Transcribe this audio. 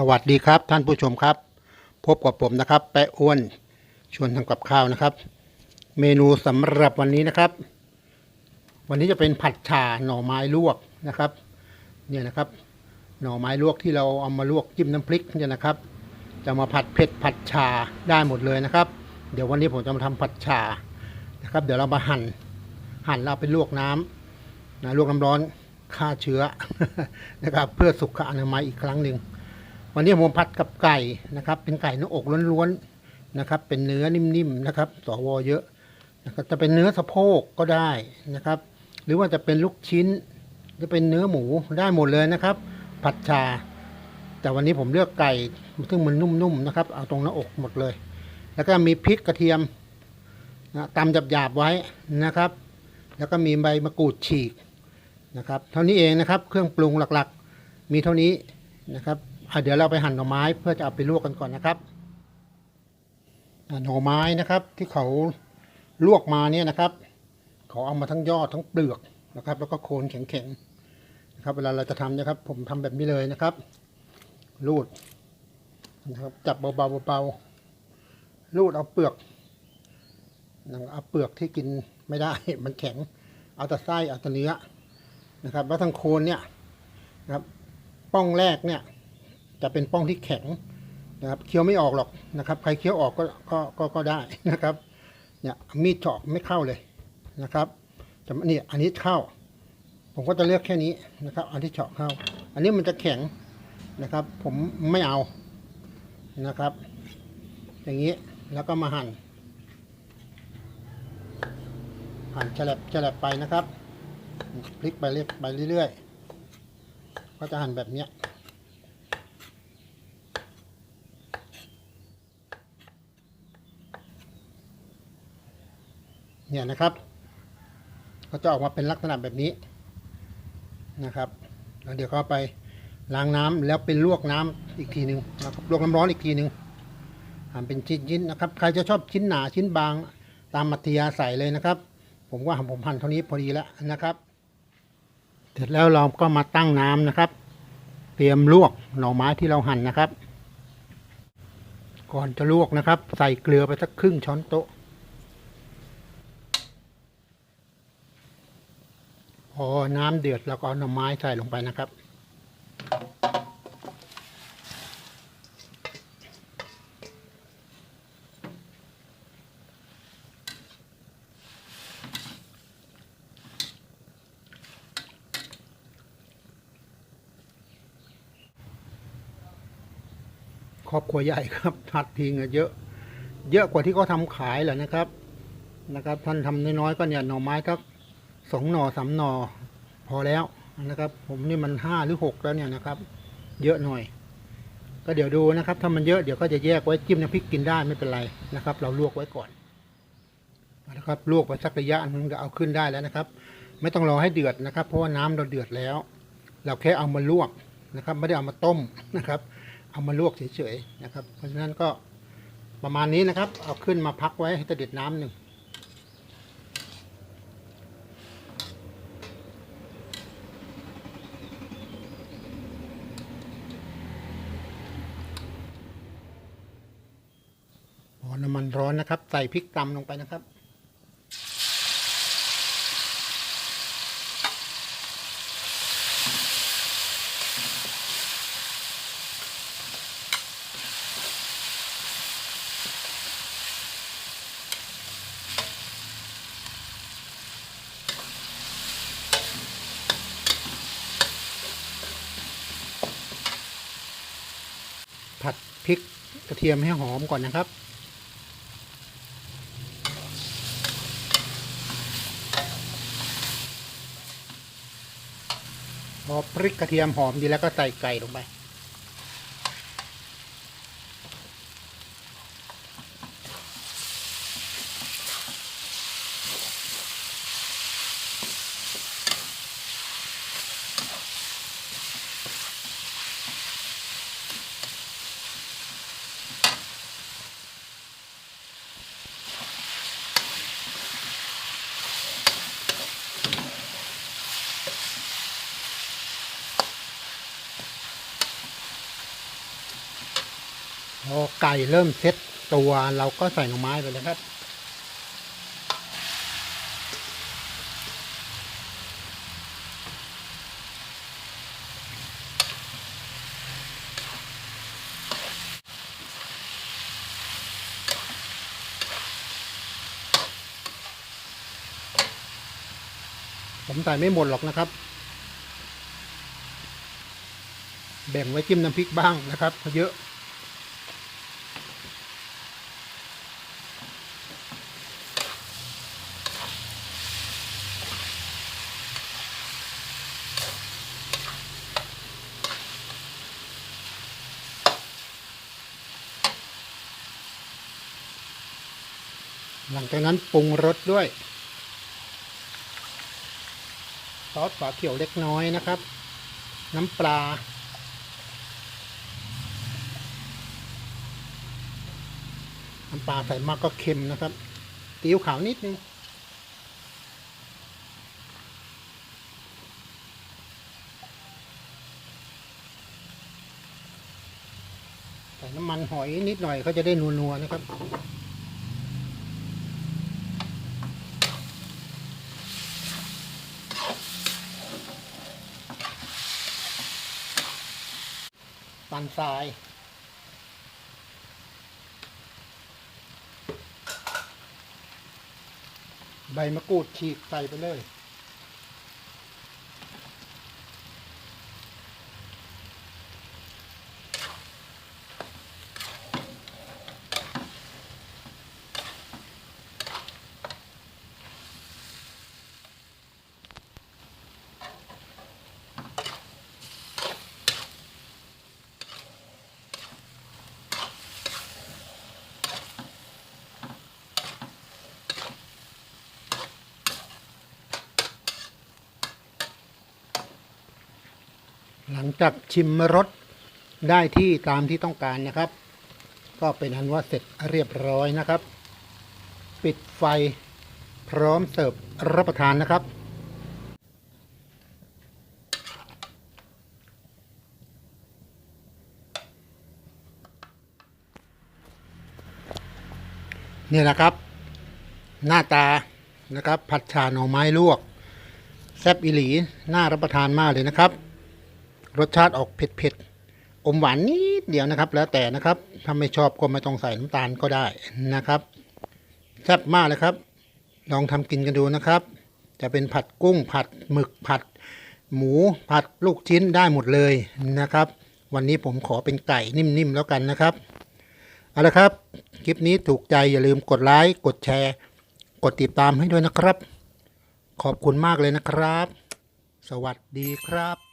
สวัสดีครับท่านผู้ชมครับ พบกับผมนะครับ แปะอ้วนชวนทำกับข้าวนะครับ เมนูสำหรับวันนี้นะครับ วันนี้จะเป็นผัดฉ่าหน่อไม้ลวกนะครับเนี่ยนะครับ หน่อไม้ลวกที่เราเอามาลวกจิ้มน้ำพริกเนี่ยนะครับ จะมาผัดเผ็ดผัดฉ่าได้หมดเลยนะครับ เดี๋ยววันนี้ผมจะมาทำผัดฉ่านะครับ เดี๋ยวเรามาหั่นหั่นเราไปลวกน้ำนะลวกน้ำร้อนฆ่าเชื้อนะครับ เพื่อสุขอนามัยอีกครั้งหนึ่ง วันนี้ผมผัดกับไก่นะครับ เป็นไก่เนื้ออกล้วนๆนะครับ เป็นเนื้อนิ่มๆนะครับสวเยอะนะครับจะเป็นเนื้อสะโพกก็ได้นะครับ หรือว่าจะเป็นลูกชิ้นจะเป็นเนื้อหมูได้หมดเลยนะครับ ผัดชา แต่วันนี้ผมเลือกไก่ซึ่งมันนุ่มๆนะครับ เอาตรงหน้าอกหมดเลย แล้วก็มีพริกกระเทียมนะตำหยาบๆไว้นะครับ แล้วก็มีใบมะกรูดฉีกนะครับ เท่านี้เองนะครับ เครื่องปรุงหลักๆ มีเท่านี้นะครับ เดี๋ยวเราไปหั่นหน่อไม้เพื่อจะเอาไปลวกกันก่อนนะครับหน่อไม้นะครับที่เขาลวกมาเนี่ยนะครับเขาเอามาทั้งยอดทั้งเปลือกนะครับ แล้วก็โคนแข็งๆนะครับ เวลาเราจะทำนะครับ ผมทำแบบนี้เลยนะครับ รูดนะครับจับเบาๆเบาๆรูดเอาเปลือกนะครับเอาเปลือกที่กินไม่ได้มันแข็ง เอาแต่ไส้เอาแต่เนื้อนะครับ แล้วทั้งโคนเนี่ยนะครับ ป้องแรกเนี่ย จะเป็นป้องที่แข็งนะครับเคี้ยวไม่ออกหรอกนะครับ ใครเคี้ยวออกก็ก็ก็ก็ได้นะครับเนี่ยมีดเจาะไม่เข้าเลยนะครับจะนี่อันนี้เข้า ผมก็จะเลือกแค่นี้นะครับ อันที่เจาะเข้า อันนี้มันจะแข็งนะครับ ผมไม่เอานะครับ อย่างนี้แล้วก็มาหั่นหั่นฉลับฉลับไปนะครับ พลิกไปเรื่อยไปเรื่อยๆก็จะหั่นแบบเนี้ย เนี่ยนะครับ ก็จะออกมาเป็นลักษณะแบบนี้นะครับแล้วเดี๋ยวก็เอาไปล้างน้ำแล้วไปลวกน้ำอีกทีหนึ่งนะครับลวกน้ำร้อนอีกทีหนึ่งหั่นเป็นชิ้นๆนะครับ ใครจะชอบชิ้นหนาชิ้นบางตามมัธยาใส่เลยนะครับ ผมว่าผมหั่นเท่านี้พอดีแล้วนะครับ เสร็จแล้วเราก็มาตั้งน้ำนะครับ เตรียมลวกหน่อไม้ที่เราหั่นนะครับ ก่อนจะลวกนะครับ ใส่เกลือไปสักครึ่งช้อนโต๊ะ พอน้ำเดือดแล้วก็เอาหน่อไม้ใส่ลงไปนะครับ ครอบครัวใหญ่ครับทัดทิ้งเยอะ เยอะกว่าที่เขาทำขายแหละนะครับนะครับ ท่านทำน้อยๆก็เนี่ยหน่อไม้ทัก สองหน่อสามหน่อพอแล้วนะครับ ผมนี่มันห้าหรือหกแล้วเนี่ยนะครับ เยอะหน่อย ก็เดี๋ยวดูนะครับ ถ้ามันเยอะเดี๋ยวก็จะแยกไว้จิ้มน้ำพริกกินได้ไม่เป็นไรนะครับ เราลวกไว้ก่อนนะครับลวกไปสักระยะนึงจะเอาขึ้นได้แล้วนะครับ ไม่ต้องรอให้เดือดนะครับ เพราะว่าน้ำเราเดือดแล้ว เราแค่เอามาลวกนะครับ ไม่ได้เอามาต้มนะครับ เอามาลวกเฉยๆนะครับ เพราะฉะนั้นก็ประมาณนี้นะครับ เอาขึ้นมาพักไว้ให้เด็จน้ำหนึ่ง พอน้ำมัน ร้อนนะครับ ใส่พริกตำลงไปนะครับ ผัดพริกกระเทียมให้หอมก่อนนะครับ พอพริกกระเทียมหอมดีแล้วก็ใส่ไก่ลงไป พอไก่เริ่มเซ็ตตัวเราก็ใส่หน่อไม้ไปเลยครับ ผมใส่ไม่หมดหรอกนะครับ แบ่งไว้จิ้มน้ำพริกบ้างนะครับเพราะเยอะ หลังจากนั้นปรุงรสด้วย ซอสฝาเขียวเล็กน้อยนะครับ น้ำปลา น้ำปลาใส่มากก็เค็มนะครับตีวขาวนิดนึงใส่น้ำมันหอยนิดหน่อยเขาจะได้นัวๆนะครับันทราย ใบมะกรูดฉีกใส่ไปเลย หลังจากชิมรสได้ที่ตามที่ต้องการนะครับ ก็เป็นอันว่าเสร็จเรียบร้อยนะครับ ปิดไฟพร้อมเสิร์ฟรับประทานนะครับนี่แหละครับ หน้าตานะครับ ผัดชาหน่อไม้ลวก แซบอิหลีน่ารับประทานมากเลยนะครับ รสชาติออกเผ็ดๆ อมหวานนิดเดียวนะครับ แล้วแต่นะครับ ถ้าไม่ชอบก็ไม่ต้องใส่น้ำตาลก็ได้นะครับแซ่บมากเลยครับ ลองทำกินกันดูนะครับ จะเป็นผัดกุ้งผัดหมึกผัด หมูผัดลูกชิ้นได้หมดเลยนะครับ วันนี้ผมขอเป็นไก่นิ่มๆแล้วกันนะครับเอาละครับ คลิปนี้ถูกใจอย่าลืมกดไลค์กดแชร์ กดติดตามให้ด้วยนะครับ ขอบคุณมากเลยนะครับ สวัสดีครับ